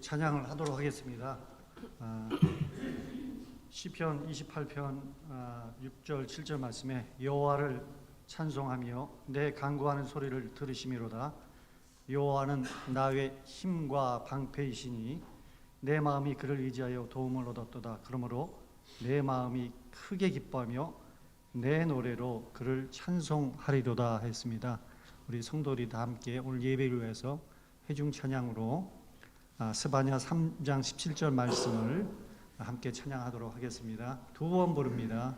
찬양을 하도록 하겠습니다. 아, 시편 28편 아, 6절 7절 말씀에 여호와를 찬송하며 내 간구하는 소리를 들으시미로다. 여호와는 나의 힘과 방패이시니 내 마음이 그를 의지하여 도움을 얻었도다. 그러므로 내 마음이 크게 기뻐하며 내 노래로 그를 찬송하리로다 했습니다. 우리 성도들이 다 함께 오늘 예배를 위해서 회중 찬양으로 아, 스바냐 3장 17절 말씀을 함께 찬양하도록 하겠습니다. 두 번 부릅니다.